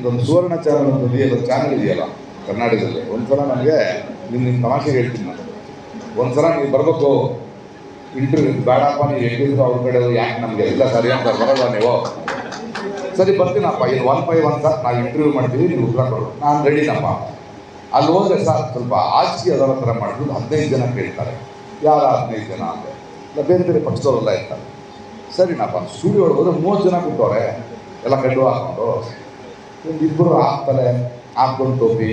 ನಿಮ್ದೊಂದು ಸುವರ್ಣ channel ಒಂದು ಇದೆಯಲ್ಲ channel ಇದೆಯಲ್ಲ ಕರ್ನಾಟಕದಲ್ಲಿ. ಒಂದ್ಸಲ ನನಗೆ ನಿಮ್ಮ ನಿಮ್ಮ ತಮಾಷೆಗೆ ಹೇಳ್ತೀನಿ ನಾನು. ಒಂದ್ಸಲ ನೀವು ಬರಬೇಕು. ಇಂಟರ್ವ್ಯೂ ಬೇಡಪ್ಪ, ನೀವು ಹೇಳಿದ್ರು ಅವ್ರ ಕಡೆ ಯಾಕೆ ನಮಗೆ ಇಲ್ಲ ಸರಿ ಅಂತ ಬರಲ್ಲ ನೀವು. ಸರಿ, ಬರ್ತೀನಪ್ಪ. ಇದು ಒನ್ ಬೈ ಒನ್ ಸರ್, ನಾವು ಇಂಟರ್ವ್ಯೂ ಮಾಡ್ತೀವಿ, ನೀವು ಉತ್ತರ ಕೊಡು ನಾನು ರೆಡಿನಪ್ಪ ಅಲ್ಲಿ ಹೋದ್ರೆ ಸರ್, ಸ್ವಲ್ಪ ಆಚೆ ಅದರ ಥರ ಮಾಡಿದ್ರು ಹದಿನೈದು ಜನ ಕೇಳ್ತಾರೆ. ಯಾರು ಹದಿನೈದು ಜನ ಅಂತ. ಇಲ್ಲ, ಬೇರೆ ಬೇರೆ ಪಕ್ಷದವರೆಲ್ಲ ಇರ್ತಾರೆ. ಸರಿನಪ್ಪ ಸ್ಟುಡಿಯೋ ಒಳಗೆ ಹೋದ್ರೆ ಮೂವತ್ತು ಜನ ಕೂತವ್ರೆ. ಎಲ್ಲ ಕಡ್ಡು ಹಾಕೊಂಡು. ಒಂದು ಇಬ್ಬರು ಹಾಕ್ತಾರೆ ಹಾಕ್ಕೊಂಡು ಟೋಪಿ,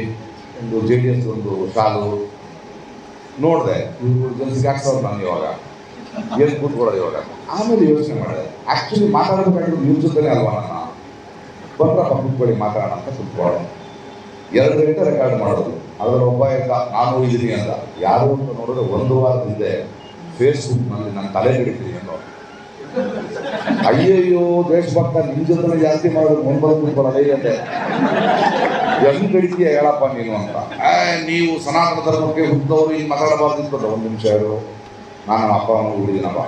ಒಂದು ಜೆ ಡಿ ಎಸ್ ಒಂದು ಶಾಲು. ನೋಡಿದೆ, ಇವರು ಜನ್ಸಿಗೆ ನಾನು ಇವಾಗ. ಏನು ಕೂತ್ಕೊಳ್ಳೋದು ಇವಾಗ? ಆಮೇಲೆ ಯೋಚನೆ ಮಾಡಿದೆ. ಆ್ಯಕ್ಚುಲಿ ಮಾತಾಡಬೇಕಾಗಿರೋದು ನಿಮ್ಮ ಜೊತೆನೇ ಅಲ್ವಾ ನಾನು ಬಂದ್ರಪ್ಪ ಕೂತ್ಕೊಳ್ಳಿ, ಮಾತಾಡೋಣ ಅಂತ ಕೂತ್ಕೊಳ್ಳೋಣ ಎರಡು ಗಂಟೆ ರೆಕಾರ್ಡ್ ಮಾಡೋದು. ಅದರ ಒಬ್ಬ ಇಲ್ಲ ನಾನು ಇದ್ದೀನಿ ಅಂತ. ಯಾರು ಅಂತ ನೋಡಿದ್ರೆ ಒಂದು ವಾರದ ಹಿಂದೆ ಫೇಸ್ಬುಕ್ನಲ್ಲಿ ನನ್ನ ತಲೆ ಹಿಡಿತೀನಿ ಅನ್ನೋ ಅಯ್ಯಯ್ಯೋ ದೇಶಭಕ್ತ ನಿಮ್ ಜೊತೆ ಜಾಸ್ತಿ ಮಾಡೋದು ಮುಂಬತ್ತು ಕೂತ್ಕೊಳ್ಳೋದೇ ಅಂತೆ ಹೆಂಗ್ ಕಡಿತೀಯ ಹೇಳಪ್ಪ ನೀನು ಅಂತ. ನೀವು ಸನಾತನ ಧರ್ಮಕ್ಕೆ ಹುಟ್ಟಿದವರು ಈಗ ಅಂತ ಒಂದು ನಿಮಿಷ ಹೇಳು ನಾನು ನಮ್ಮ ಅಪ್ಪ ಅಮ್ಮ ಹುಡುಗಿನಪ್ಪ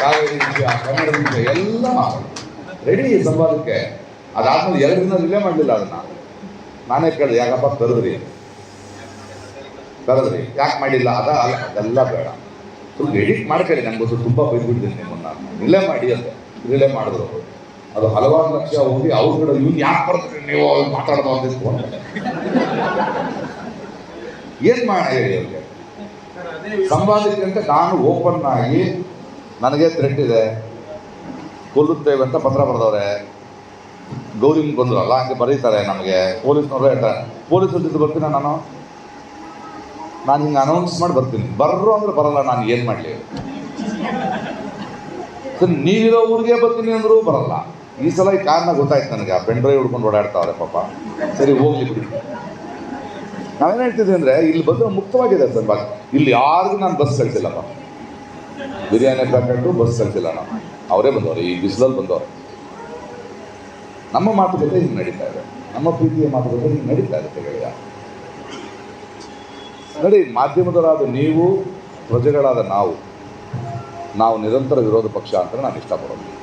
ಕಾವೇರಿ ವಿಷಯ ಕನ್ನಡ ವಿಷಯ ಎಲ್ಲ ರೆಡಿ ಸಂವಾದಕ್ಕೆ ಅದಾದ್ಮೇಲೆ ಎರಡು ದಿನ ರಿಲೇ ಮಾಡಲಿಲ್ಲ ಅದನ್ನ. ನಾನೇ ಕೇಳಿದೆ, ಯಾಕಪ್ಪ ಕರೆದ್ರಿ ಕರೆದ್ರಿ ಯಾಕೆ ಮಾಡಿಲ್ಲ? ಅದ ಅಲ್ಲ, ಅದೆಲ್ಲ ಬೇಡ. ಸ್ವಲ್ಪ ಎಡಿಟ್ ಮಾಡ್ಕೊಳ್ಳಿ ನಂಗೆ ಗೊತ್ತು ತುಂಬ ಬೈದ್ಬಿಟ್ಟಿದ್ದೀನಿ ನಿಮ್ಮನ್ನು. ರಿಲೇ ಮಾಡಿ ಅಂತ. ರಿಲೇ ಮಾಡಿದ್ರು ಅದು ಹಲವಾರು ಲಕ್ಷ ಹೋಗಿ ಅವ್ರ ಕಡೆ ಇವ್ನು ಯಾಕೆ ಬರ್ತೀರಿ ನೀವು ಮಾತಾಡೋದು ಅಂತ ಫೋನ್ ಏನು ಮಾಡೋಣ ಹೇಳಿ ಅವ್ರಿಗೆ? ಸಂವಾದಕ್ಕೆ ನಾನು ಓಪನ್ ಆಗಿ ನನಗೆ ಥ್ರೆಟ್ ಇದೆ. ಕೊಲ್ಲುತ್ತೇವೆ ಅಂತ ಪತ್ರ ಬರೆದವ್ರೆ. ಗೌರಿ ಬಂದ್ರಲ್ಲ ಹಂಗೆ ಬರೀತಾರೆ ನಮಗೆ. ಪೊಲೀಸ್ನವರು ಹೇಳ್ತಾರೆ. ಪೊಲೀಸರ ಜೊತೆ ಬರ್ತೀನ ನಾನು? ನಾನು ಹಿಂಗೆ ಅನೌನ್ಸ್ ಮಾಡಿ ಬರ್ತೀನಿ. ಬರ್ರು ಅಂದ್ರೆ ಬರಲ್ಲ, ನಾನು ಏನು ಮಾಡಲಿ ಸರ್, ನೀವಿರೋ ಊರಿಗೆ ಬರ್ತೀನಿ ಅಂದರೂ ಬರಲ್ಲ. ಈ ಸಲ ಈ ಕಾರಣ ಗೊತ್ತಾಯ್ತು ನನಗೆ. ಆ ಪೆನ್ ಡ್ರೈವ್ ಹಿಡ್ಕೊಂಡು ಓಡಾಡ್ತಾವ್ರೆ ಪಾಪ. ಸರಿ, ಹೋಗ್ಲಿ ಬಿಡಿ. ನಾವೇನು ಹೇಳ್ತಿದ್ವಿ ಅಂದರೆ, ಇಲ್ಲಿ ಬಂದ್ರೆ ಮುಕ್ತವಾಗಿದೆ ಸರ್ ಬಾಕಿ. ಇಲ್ಲಿ ಯಾರಿಗೂ ನಾನು ಬಸ್ ಕಳಿಸಿಲ್ಲಪ್ಪ. ಬಿರಿಯಾನಿ ಪ್ಯಾಕೆಟು ಬಸ್ ಕಳಿಸಿಲ್ಲ ನಾವು ಅವರೇ ಬಂದವರು, ಈ ಬಿಸಿಲಲ್ಲಿ ಬಂದವರು. ನಮ್ಮ ಮಾತುಕತೆ ಹಿಂಗೆ ನಡೀತಾ ಇದೆ. ನಮ್ಮ ಪ್ರೀತಿಯ ಮಾತುಕತೆ ಹಿಂಗೆ ನಡೀತಾ ಇದೆ ನೋಡಿ ಮಾಧ್ಯಮದವರಾದ ನೀವು ಪ್ರಜೆಗಳಾದ ನಾವು ನಾವು ನಿರಂತರ ವಿರೋಧ ಪಕ್ಷ ಅಂತ ನಾನು ಇಷ್ಟಪಡೋದು